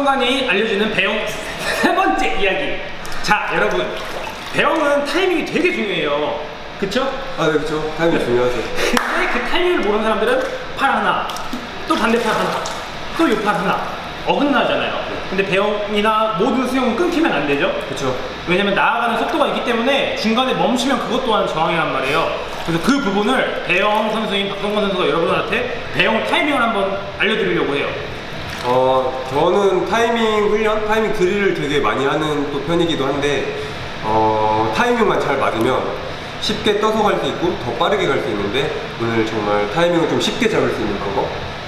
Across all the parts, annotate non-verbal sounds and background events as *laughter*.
박성관이 알려주는 배영 *laughs* 세 번째 이야기. 자, 여러분. 배영은 타이밍이 되게 중요해요. 그쵸? 아, 네, 그렇죠. 타이밍 중요하죠. 근데 그 타이밍을 모르는 사람들은 팔 하나, 또 반대팔 하나, 또 옆팔 하나. 어긋나잖아요. 근데 배영이나 모든 수영은 끊기면 안 되죠? 그렇죠. 왜냐면 나아가는 속도가 있기 때문에 중간에 멈추면 그것 또한 저항이란 말이에요. 그래서 그 부분을 배영 선수인 박성관 선수가 여러분한테 배영 타이밍을 한번 알려드리려고 해요. 어, 저는 타이밍 훈련, 타이밍 드릴을 되게 많이 하는 또 편이기도 한데, 어, 타이밍만 잘 맞으면 쉽게 떠서 갈 수 있고 더 빠르게 갈 수 있는데, 오늘 정말 타이밍을 좀 쉽게 잡을 수 있는 방법,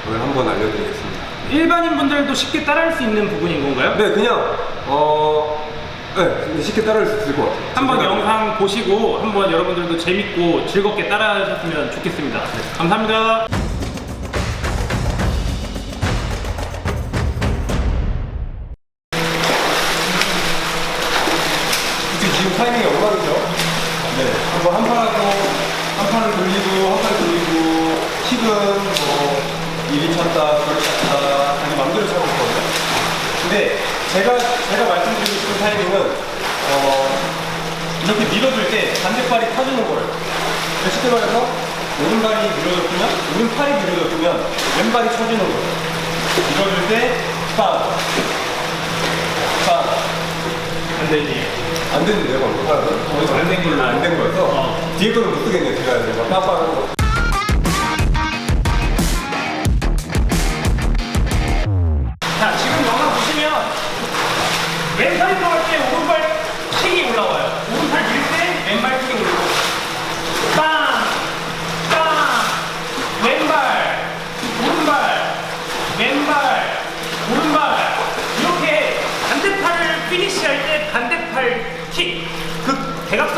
오늘 한번 알려드리겠습니다. 일반인 분들도 쉽게 따라할 수 있는 부분인 건가요? 네, 그냥, 어, 네, 쉽게 따라할 수 있을 것 같아요. 한번. 영상 보시고 한번 여러분들도 재밌고 즐겁게 따라하셨으면 좋겠습니다. 감사합니다. 킥은 뭐, 이리 쳤다, 저리 쳤다, 자기 맘대로 차고 있거든요. 근데 제가, 제가 말씀드리고 싶은 타이밍은, 어, 이렇게 밀어줄 때 반대발이 터지는 거예요. 그러니까 쉽게 말해서, 오른발이 밀어졌으면, 오른팔이 밀어졌으면, 왼발이 쳐지는 거예요. 밀어줄 때, 빵, 빵, 안 되지. 안 됐는데요, 방금 사람은? 안된 걸로. 안된 거여서 어. 뒤에 거는 못 쓰겠네요, 제가 막 빡빡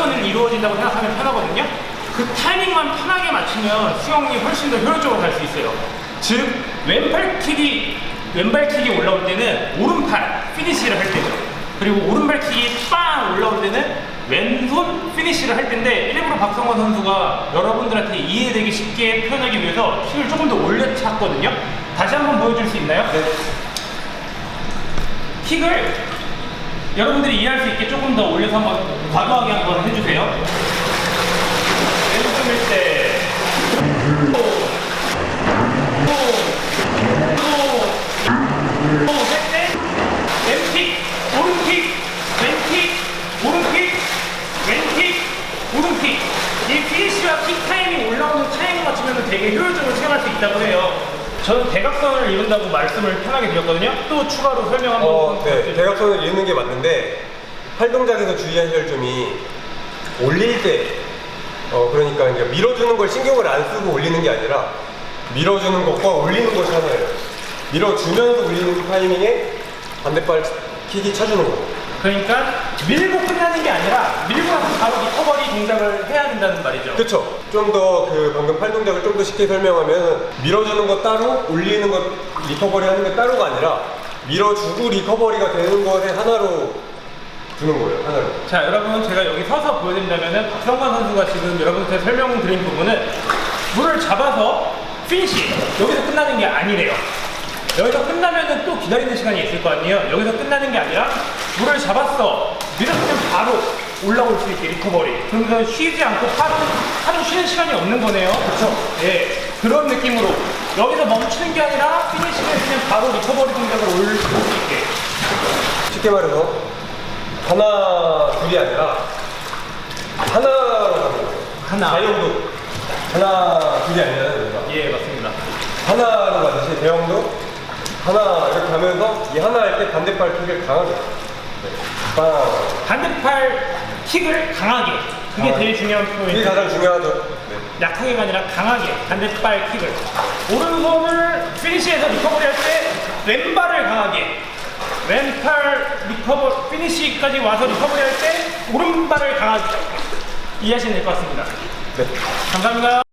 그 대각선을 이루어진다고 생각하면 편하거든요. 그 타이밍만 편하게 맞추면 수영이 훨씬 더 효율적으로 갈 수 있어요. 즉 왼팔 킥이 왼발 킥이 올라올 때는 오른팔 피니시를 할 때죠. 그리고 오른발 킥이 빵 올라올 때는 왼손 피니시를 할 텐데 일부러 박성원 선수가 여러분들한테 이해되기 쉽게 표현하기 위해서 킥을 조금 더 올려 찼거든요. 다시 한번 보여줄 수 있나요? 네. 킥을 여러분들이 이해할 수 있게 조금 더 올려서 한번 과도하게 한번 해주세요. 왼손일 때. 이 피니시와 킥 타이밍 올라오는 타이밍 맞추면 되게 효율적으로 수행할 수 있다고 해요. 저는 대각선을 이룬다고 말씀을 편하게 드렸거든요. 또 추가로 설명 한번 어, 네. 부탁드릴게요. 대각선을 잃는 게 맞는데, 팔 동작에서 할 점이, 올릴 때, 어, 그러니까 이제 밀어주는 걸 신경을 안 쓰고 올리는 게 아니라, 밀어주는 것과 올리는 것이 하나예요. 밀어주면서 올리는 타이밍에 반대발 킥이 차주는 거예요. 그러니까 밀고 끝나는 게 아니라 밀고 나서 바로 리커버리 동작을 해야 된다는 말이죠. 그쵸. 좀 더 그 방금 팔 동작을 좀 더 쉽게 설명하면 밀어주는 거 따로 올리는 거 리커버리 하는 게 따로가 아니라 밀어주고 리커버리가 되는 것에 하나로 두는 거예요. 하나로. 자 여러분 제가 여기 서서 보여드린다면은 박성관 선수가 지금 여러분한테 설명드린 부분은 물을 잡아서 피니시 여기서 끝나는 게 아니래요. 여기서 끝나면은 또 기다리는 시간이 있을 거 아니에요. 여기서 끝나는 게 아니라 물을 잡았어 밀었으면 바로 올라올 수 있게 리커버리. 그러면서 쉬지 않고 하루 하루 쉬는 시간이 없는 거네요. 그렇죠? 예 그런 느낌으로 여기서 멈추는 게 아니라 피니시를 그냥 바로 리커버리 동작을 올릴 수 있게. 쉽게 말해서 하나 둘이 아니라 하나로 가는 거예요. 하나. 자영도 하나 둘이 아니라 우리가 예 맞습니다. 하나로 가듯이 대형도 하나 이렇게 가면서 이 하나 할 때 반대발 킥을 강하게 네. 빵 반대팔 킥을 강하게 그게 아, 제일 중요한 이게 포인트 가장 중요하죠. 네. 약하게가 아니라 강하게 반대발 킥을 오른손을 피니시에서 리커버리 할 때 왼발을 강하게 왼팔 리커버 피니시까지 와서 리커버리 할 때 오른발을 강하게 이해하시면 될 것 같습니다 네. 감사합니다